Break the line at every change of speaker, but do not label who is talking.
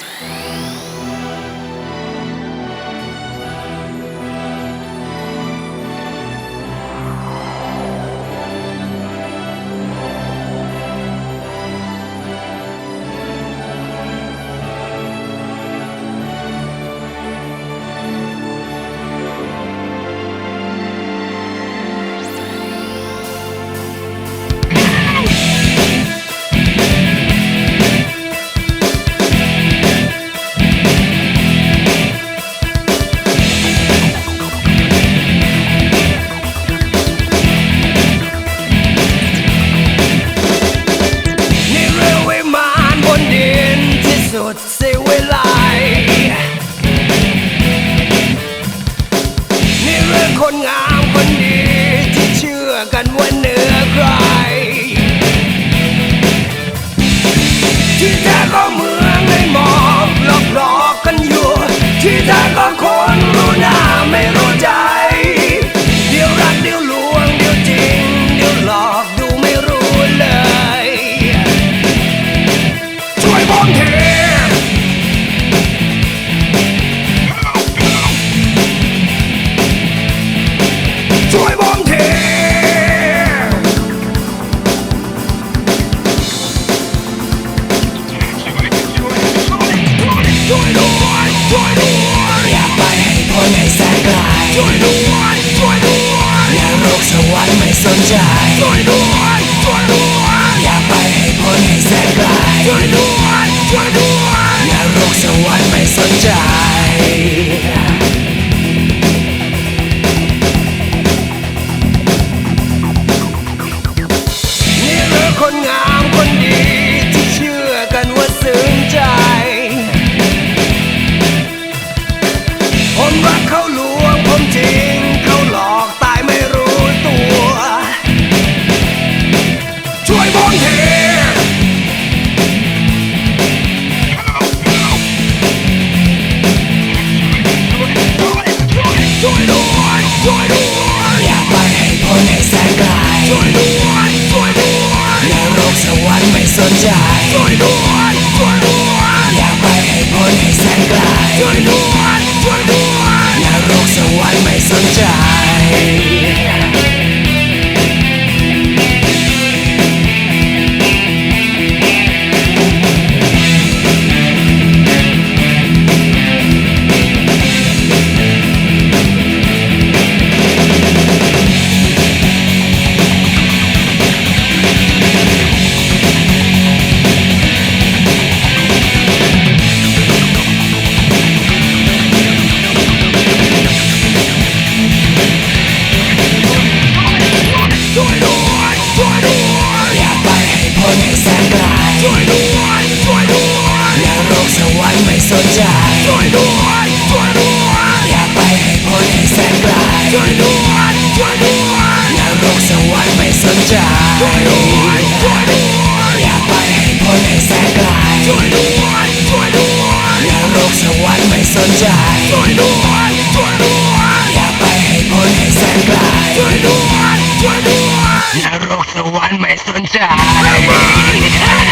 Yeah. what's? die. Final. นใจช่วยด้วยช่วยด้วยอยากไปให้พ้นให้แสนไกลช่วยด้วยช่วยด้วยอยากโลกสวรรค์ไม่สนใจ want my sunshine.